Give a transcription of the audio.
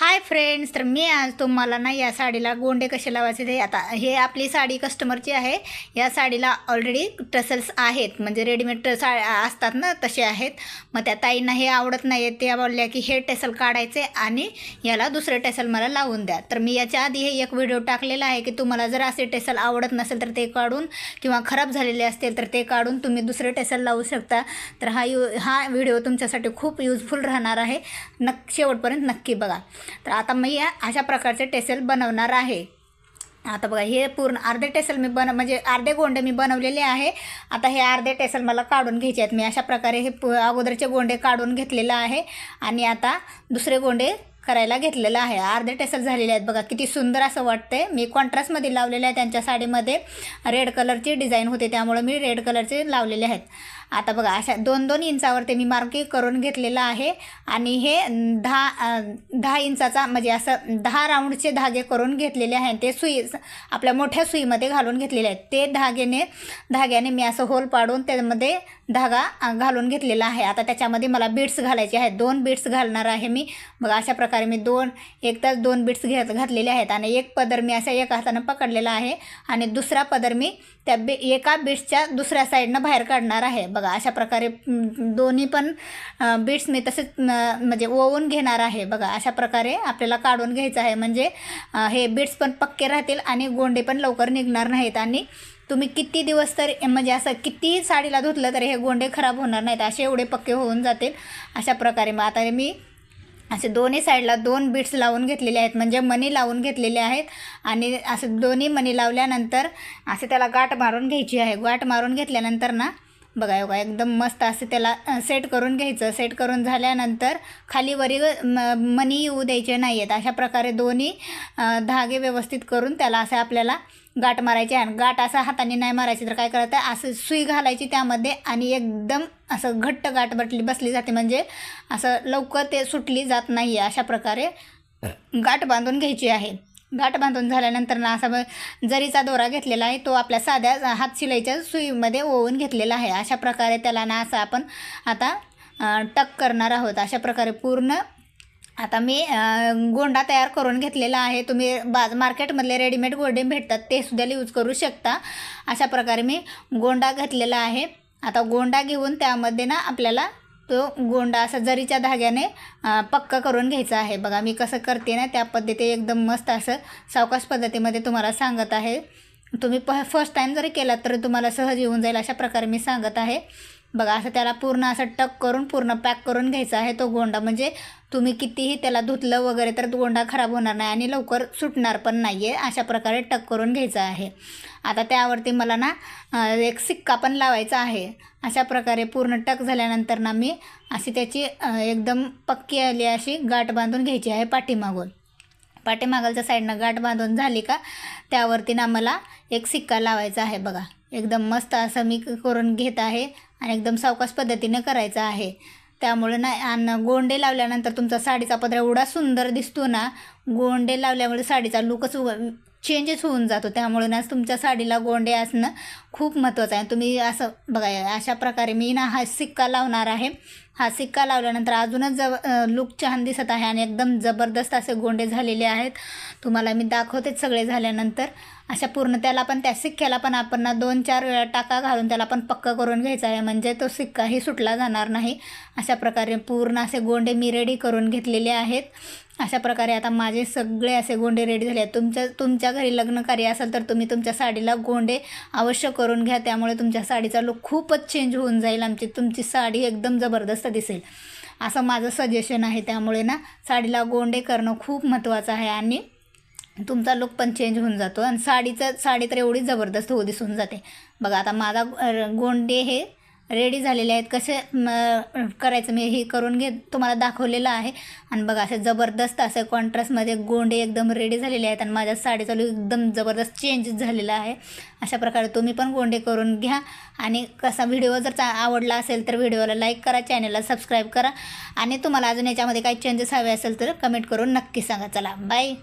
Hi friends तर मी आज तुम्हाला ना या साडीला गोंडे कसे लावायचे ते आता हे आपली साडी कस्टमरची आहे. या साडीला ऑलरेडी टसल्स आहेत. म्हणजे रेडीमेड सा असतात ना तसे आहेत. मग त्या ताईंना हे आवडत नाही आहे त्या बोलल्या की हे टेसल काढायचे आणि याला दुसरे टेसल मला लावून द्या. तर मी याच्या आधी हे एक व्हिडिओ टाकलेला आहे की तुम्हाला जर असे टेसल आवडत नसेल तर ते काढून किंवा खराब झालेले असतील तर ते काढून तुम्ही दुसरे टेसल लावू शकता. तर हा यू हा व्हिडिओ तुमच्यासाठी खूप युजफुल राहणार आहे. नक् शेवटपर्यंत नक्की बघा. तर आता मी या अशा प्रकारचे टेसेल बनवणार आहे. आता बघा हे पूर्ण अर्धे टेसल मी बन म्हणजे अर्धे गोंडे मी बनवलेले आहे. आता हे अर्धे टेसल मला काढून घ्यायचे आहेत. मी अशा प्रकारे हे पु अगोदरचे गोंडे काढून घेतलेलं आहे. आणि आता दुसरे गोंडे करायला घेतलेलं आहे. अर्धे टेसल झालेले आहेत बघा. किती सुंदर असं वाटते मी कॉन्ट्रास्टमध्ये लावलेले आहे. त्यांच्या साडीमध्ये रेड कलरची डिझाईन होते. त्यामुळे मी रेड कलरचे लावलेले आहेत. आता बघा अशा दोन दोन इंचावरती मी मार्किंग करून घेतलेलं आहे. आणि हे दहा दहा इंचाचा म्हणजे असं दहा राऊंडचे धागे करून घेतलेले आहेत. ते सुई आपल्या मोठ्या सुईमध्ये घालून घेतलेले आहेत. ते धागेने धाग्याने मी असं होल पाडून त्यामध्ये धागा घालून घेतलेला आहे. आता त्याच्यामध्ये मला बीड्स घालायचे आहेत. दोन बीड्स घालणार आहे मी. बघा अशा प्रकारे मी दोन एक तास दोन बिट्स घेत घातलेले आहेत आणि एक पदर मी असा एका हातानं पकडलेला आहे आणि दुसरा पदर मी त्या बी एका बिट्सच्या दुसऱ्या साईडनं बाहेर काढणार आहे. बघा अशा प्रकारे दोन्ही पण बिट्स मी तसेच म्हणजे ओवून घेणार आहे. बघा अशा प्रकारे आपल्याला काढून घ्यायचं आहे. म्हणजे हे बिट्स पण पक्के राहतील आणि गोंडे पण लवकर निघणार नाहीत. आणि तुम्ही किती दिवस तर म्हणजे असं किती साडीला धुतलं तरी हे गोंडे खराब होणार नाहीत. असे एवढे पक्के होऊन जातील. अशा प्रकारे मग आता मी असे दोन्ही साईडला दोन बीट्स लावून घेतलेले आहेत. म्हणजे मणी लावून घेतलेले आहेत आणि असे दोन्ही मणी लावल्यानंतर असे त्याला गाठ मारून घ्यायची आहे. गाठ मारून घेतल्यानंतर ना बघा बघा एकदम मस्त असं त्याला सेट करून घ्यायचं. सेट करून झाल्यानंतर खाली वरी म मणी येऊ द्यायचे नाही आहेत अशा प्रकारे दोन्ही धागे व्यवस्थित करून त्याला असं आपल्याला गाठ मारायची आहे आणि गाठ असं हाताने नाही मारायची तर काय करायचं? असं सुई घालायची त्यामध्ये आणि एकदम असं घट्ट गाठ बटली बसली जाते. म्हणजे असं लवकर ते सुटली जात नाही आहे अशा प्रकारे गाठ बांधून घ्यायची आहे. गाठ बांधून झाल्यानंतर ना असा जरीचा दोरा घेतलेला आहे तो आपल्या साध्या हात शिलाईच्या सुईमध्ये ओवून घेतलेला आहे. अशा प्रकारे त्याला ना असं आपण आता टक करणार आहोत. अशा प्रकारे पूर्ण आता मी गोंडा तयार करून घेतलेला आहे. तुम्ही बाज मार्केटमधले रेडीमेड गोंडे भेटतात ते सुद्धा यूज करू शकता. अशा प्रकारे मी गोंडा घेतलेला आहे. आता गोंडा घेऊन त्यामध्ये ना आपल्याला तो गोंडा असा जरीच्या धाग्याने पक्का करून घ्यायचा आहे. बघा मी कसं करते ना त्या पद्धती एकदम मस्त असं सावकाश पद्धतीमध्ये तुम्हाला सांगत आहे. तुम्ही प फर्स्ट टाईम जरी केलात तर तुम्हाला सहज येऊन जाईल अशा प्रकारे मी सांगत आहे. बघा असं त्याला पूर्ण असं टक करून पूर्ण पॅक करून घ्यायचा आहे तो गोंडा. म्हणजे तुम्ही कितीही त्याला धुतलं वगैरे तर गोंडा खराब होणार नाही आणि लवकर सुटणार पण नाही आहे अशा प्रकारे टक करून घ्यायचा आहे. आता त्यावरती मला ना एक सिक्का पण लावायचा आहे. अशा प्रकारे पूर्ण टक झाल्यानंतर ना मी अशी त्याची एकदम पक्की आली अशी गाठ बांधून घ्यायची आहे पाठीमागून. पाठीमागालच्या साईडनं गाठ बांधून झाली का त्यावरती ना मला एक सिक्का लावायचा आहे बघा. एकदम मस्त असं मी करून घेत आहे आणि एकदम सावकाश पद्धतीनं करायचं आहे. त्यामुळे ना आणि गोंडे लावल्यानंतर तुमचा साडीचा पदरा एवढा सुंदर दिसतो ना गोंडे लावल्यामुळे साडीचा लुकच चेंजेस होऊन जातो. त्यामुळे ना तुमच्या साडीला गोंडे असणं खूप महत्त्वाचं आहे. तुम्ही असं बघा अशा प्रकारे मी ना हा सिक्का लावणार आहे. हा सिक्का लावल्यानंतर अजूनच जब लुक छान दिसत आहे आणि एकदम जबरदस्त असे गोंडे झालेले आहेत. तुम्हाला मी दाखवतेच सगळे झाल्यानंतर. अशा पूर्ण त्याला पण त्या सिक्क्याला पण आपण ना दोन चार वेळा टाका घालून त्याला पण पक्क करून घ्यायचा आहे. म्हणजे तो सिक्काही सुटला जाणार नाही. अशा प्रकारे पूर्ण असे गोंडे मी रेडी करून घेतलेले आहेत. अशा प्रकारे आता माझे सगळे असे गोंडे रेडी झाले आहेत. तुमच्या तुमच्या घरी लग्न कार्य असेल तर तुम्ही तुमच्या साडीला गोंडे अवश्य करून घ्या. त्यामुळे तुमच्या साडीचा लुक खूपच चेंज होऊन जाईल आमची. तुमची साडी एकदम जबरदस्त दिसेल. असं माझं सजेशन आहे. त्यामुळे ना साडीला गोंडे करणं खूप महत्त्वाचं आहे. आणि तुमचा लुक पण चेंज होऊन जातो. आणि साडीचं साडी तर एवढी जबरदस्त हो दिसून जाते. बघा आता माझा गोंडे हे रेडी झालेले आहेत. कसे करायचं? मी हे करून घे तुम्हाला दाखवलेलं आहे. आणि बघा असे जबरदस्त असे कॉन्ट्रास्टमध्ये गोंडे एकदम रेडी झालेले आहेत. आणि माझ्या साडीचा लुक एकदम जबरदस्त चेंज झालेला आहे. अशा प्रकारे तुम्ही पण गोंडे करून घ्या. आणि कसा व्हिडिओ जर चा आवडला असेल तर व्हिडिओला लाईक करा चॅनलला सबस्क्राईब करा. आणि तुम्हाला अजून याच्यामध्ये काही चेंजेस हवे असेल तर कमेंट करून नक्की सांगा. चला बाय